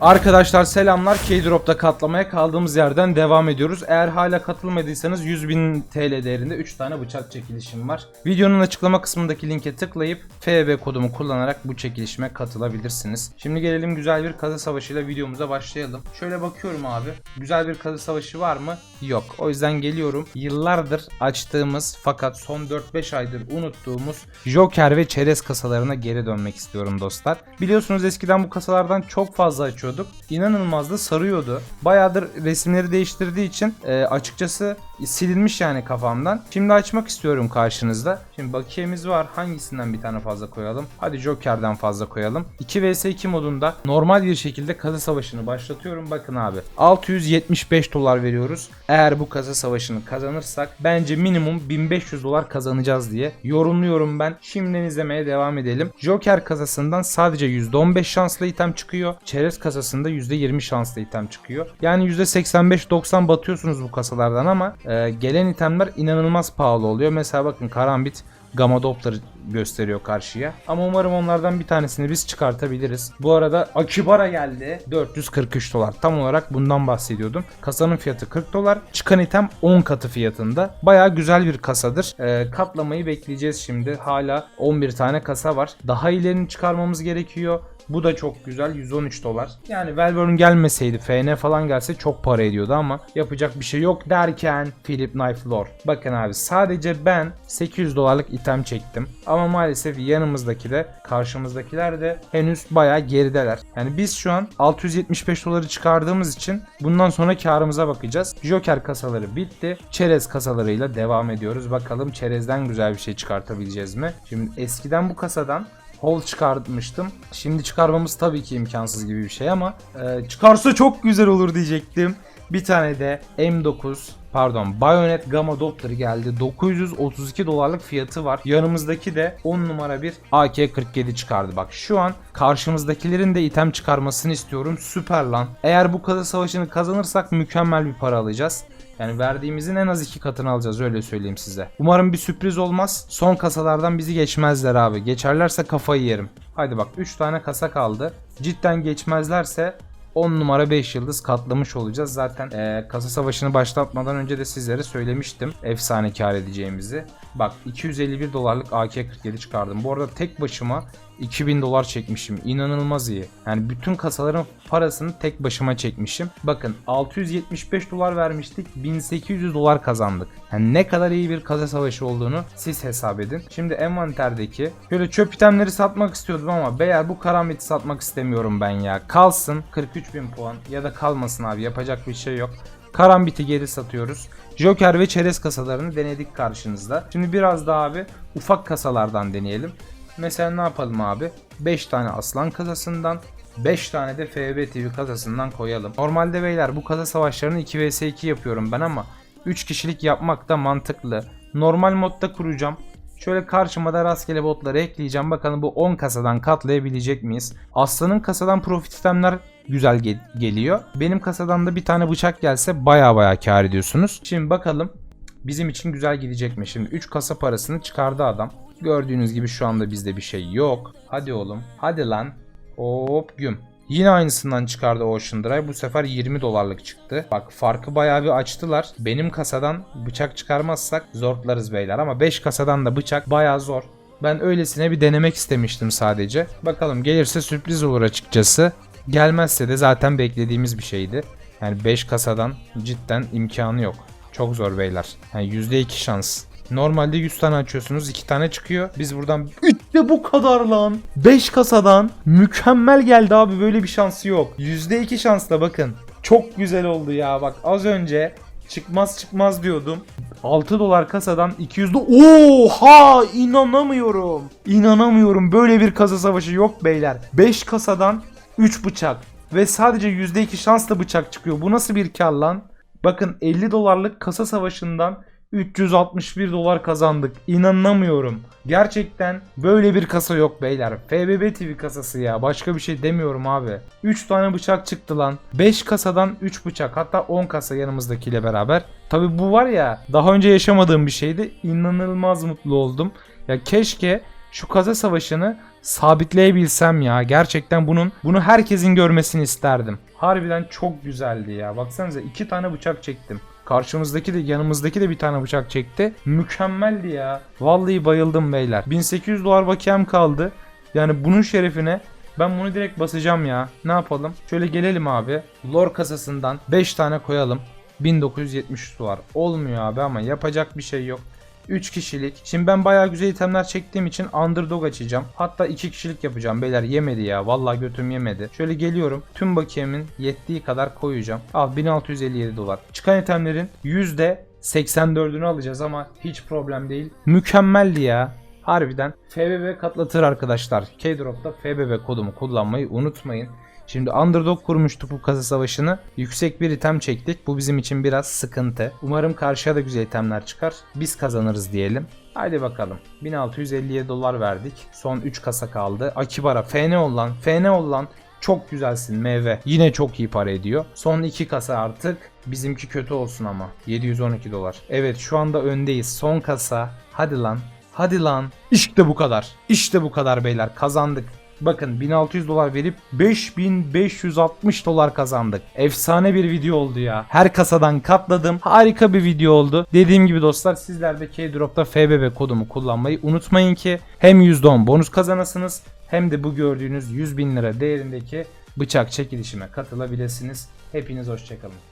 Arkadaşlar selamlar. K-Drop'ta katlamaya kaldığımız yerden devam ediyoruz. Eğer hala katılmadıysanız 100.000 TL değerinde 3 tane bıçak çekilişim var. Videonun açıklama kısmındaki linke tıklayıp FB kodumu kullanarak bu çekilişime katılabilirsiniz. Şimdi gelelim güzel bir kazı savaşıyla videomuza başlayalım. Şöyle bakıyorum abi. Güzel bir kazı savaşı var mı? Yok. O yüzden geliyorum. Yıllardır açtığımız fakat son 4-5 aydır unuttuğumuz Joker ve çerez kasalarına geri dönmek istiyorum dostlar. Biliyorsunuz eskiden bu kasalardan çok fazla açıyorduk. İnanılmaz da sarıyordu. Bayağıdır resimleri değiştirdiği için e, açıkçası silinmiş yani kafamdan. Şimdi açmak istiyorum karşınızda. Şimdi bakiyemiz var. Hangisinden bir tane fazla koyalım? Hadi Joker'den fazla koyalım. 2 vs 2 modunda normal bir şekilde kazı savaşını başlatıyorum. Bakın abi. 675 dolar veriyoruz. Eğer bu kazı savaşını kazanırsak bence minimum 1500 dolar kazanacağız diye yorumluyorum ben. Şimdiden izlemeye devam edelim. Joker kasasından sadece %15 şanslı item çıkıyor. Çerez kasasında %20 şanslı item çıkıyor. Yani %85-90 batıyorsunuz bu kasalardan ama e, gelen itemler inanılmaz pahalı oluyor. Mesela bakın Karambit Gamma Doppler gösteriyor karşıya. Ama umarım onlardan bir tanesini biz çıkartabiliriz. Bu arada Akibara geldi. 443 dolar. Tam olarak bundan bahsediyordum. Kasanın fiyatı 40 dolar. Çıkan item 10 katı fiyatında. Baya güzel bir kasadır. Ee, katlamayı bekleyeceğiz şimdi. Hala 11 tane kasa var. Daha ilerini çıkarmamız gerekiyor. Bu da çok güzel 113 dolar. Yani Velburn gelmeseydi FN falan gelse çok para ediyordu ama yapacak bir şey yok derken Philip Knife Lore. Bakın abi sadece ben 800 dolarlık item çektim. Ama maalesef yanımızdaki de karşımızdakiler de henüz bayağı gerideler. Yani biz şu an 675 doları çıkardığımız için bundan sonra karımıza bakacağız. Joker kasaları bitti. Çerez kasalarıyla devam ediyoruz. Bakalım çerezden güzel bir şey çıkartabileceğiz mi? Şimdi eskiden bu kasadan Hol çıkartmıştım. Şimdi çıkarmamız tabii ki imkansız gibi bir şey ama e, çıkarsa çok güzel olur diyecektim. Bir tane de M9 pardon Bayonet Gamma Doppler geldi. 932 dolarlık fiyatı var. Yanımızdaki de 10 numara bir AK-47 çıkardı. Bak şu an karşımızdakilerin de item çıkarmasını istiyorum. Süper lan. Eğer bu kazı savaşını kazanırsak mükemmel bir para alacağız. Yani verdiğimizin en az iki katını alacağız öyle söyleyeyim size. Umarım bir sürpriz olmaz. Son kasalardan bizi geçmezler abi. Geçerlerse kafayı yerim. Haydi bak 3 tane kasa kaldı. Cidden geçmezlerse 10 numara 5 yıldız katlamış olacağız. Zaten eee, kasa savaşını başlatmadan önce de sizlere söylemiştim efsane kar edeceğimizi. Bak 251 dolarlık AK-47 çıkardım. Bu arada tek başıma 2000 dolar çekmişim. İnanılmaz iyi. Yani bütün kasaların parasını tek başıma çekmişim. Bakın 675 dolar vermiştik. 1800 dolar kazandık. Yani ne kadar iyi bir kasa savaşı olduğunu siz hesap edin. Şimdi envanterdeki şöyle çöp itemleri satmak istiyordum ama beyler bu karambiti satmak istemiyorum ben ya. Kalsın 43.000 puan ya da kalmasın abi yapacak bir şey yok. Karambit'i geri satıyoruz. Joker ve çerez kasalarını denedik karşınızda. Şimdi biraz daha abi ufak kasalardan deneyelim. Mesela ne yapalım abi? 5 tane aslan kasasından 5 tane de FB TV kasasından koyalım. Normalde beyler bu kasa savaşlarını 2 vs 2 yapıyorum ben ama 3 kişilik yapmak da mantıklı. Normal modda kuracağım. Şöyle karşıma da rastgele botları ekleyeceğim. Bakalım bu 10 kasadan katlayabilecek miyiz? Aslanın kasadan profit sistemler güzel ge- geliyor. Benim kasadan da bir tane bıçak gelse baya baya kar ediyorsunuz. Şimdi bakalım bizim için güzel gidecek mi? Şimdi 3 kasa parasını çıkardı adam. Gördüğünüz gibi şu anda bizde bir şey yok. Hadi oğlum. Hadi lan. Hop güm. Yine aynısından çıkardı Ocean Drive. Bu sefer 20 dolarlık çıktı. Bak farkı bayağı bir açtılar. Benim kasadan bıçak çıkarmazsak zortlarız beyler. Ama 5 kasadan da bıçak bayağı zor. Ben öylesine bir denemek istemiştim sadece. Bakalım gelirse sürpriz olur açıkçası. Gelmezse de zaten beklediğimiz bir şeydi. Yani 5 kasadan cidden imkanı yok. Çok zor beyler. Yani %2 şans. Normalde 100 tane açıyorsunuz 2 tane çıkıyor. Biz buradan işte bu kadar lan. 5 kasadan mükemmel geldi abi böyle bir şansı yok. %2 şansla bakın. Çok güzel oldu ya bak az önce çıkmaz çıkmaz diyordum. 6 dolar kasadan 200 do Oha inanamıyorum. İnanamıyorum böyle bir kasa savaşı yok beyler. 5 kasadan 3 bıçak ve sadece %2 şansla bıçak çıkıyor. Bu nasıl bir kar lan? Bakın 50 dolarlık kasa savaşından 361 dolar kazandık. İnanamıyorum. Gerçekten böyle bir kasa yok beyler. FBB TV kasası ya. Başka bir şey demiyorum abi. 3 tane bıçak çıktı lan. 5 kasadan 3 bıçak. Hatta 10 kasa yanımızdakiyle beraber. Tabi bu var ya daha önce yaşamadığım bir şeydi. İnanılmaz mutlu oldum. Ya keşke şu kasa savaşını sabitleyebilsem ya. Gerçekten bunun bunu herkesin görmesini isterdim. Harbiden çok güzeldi ya. Baksanıza iki tane bıçak çektim. Karşımızdaki de yanımızdaki de bir tane bıçak çekti. Mükemmeldi ya. Vallahi bayıldım beyler. 1800 dolar bakiyem kaldı. Yani bunun şerefine ben bunu direkt basacağım ya. Ne yapalım? Şöyle gelelim abi. Lore kasasından 5 tane koyalım. 1973 dolar. Olmuyor abi ama yapacak bir şey yok. 3 kişilik. Şimdi ben bayağı güzel itemler çektiğim için underdog açacağım. Hatta 2 kişilik yapacağım. Beyler yemedi ya. Vallahi götüm yemedi. Şöyle geliyorum. Tüm bakiyemin yettiği kadar koyacağım. Al 1657 dolar. Çıkan itemlerin %84'ünü alacağız ama hiç problem değil. Mükemmeldi ya. Harbiden FBB katlatır arkadaşlar. K-Drop'ta FBB kodumu kullanmayı unutmayın. Şimdi Underdog kurmuştuk bu kasa savaşını. Yüksek bir item çektik. Bu bizim için biraz sıkıntı. Umarım karşıya da güzel itemler çıkar. Biz kazanırız diyelim. Haydi bakalım. 1657 dolar verdik. Son 3 kasa kaldı. Akibara FN olan, FN olan çok güzelsin meyve. Yine çok iyi para ediyor. Son 2 kasa artık. Bizimki kötü olsun ama. 712 dolar. Evet şu anda öndeyiz. Son kasa. Hadi lan. Hadi lan. İşte bu kadar. İşte bu kadar beyler. Kazandık. Bakın 1600 dolar verip 5560 dolar kazandık. Efsane bir video oldu ya. Her kasadan katladım. Harika bir video oldu. Dediğim gibi dostlar sizler de K-Drop'ta FBB kodumu kullanmayı unutmayın ki hem %10 bonus kazanasınız hem de bu gördüğünüz 100 bin lira değerindeki bıçak çekilişime katılabilirsiniz. Hepiniz hoşçakalın.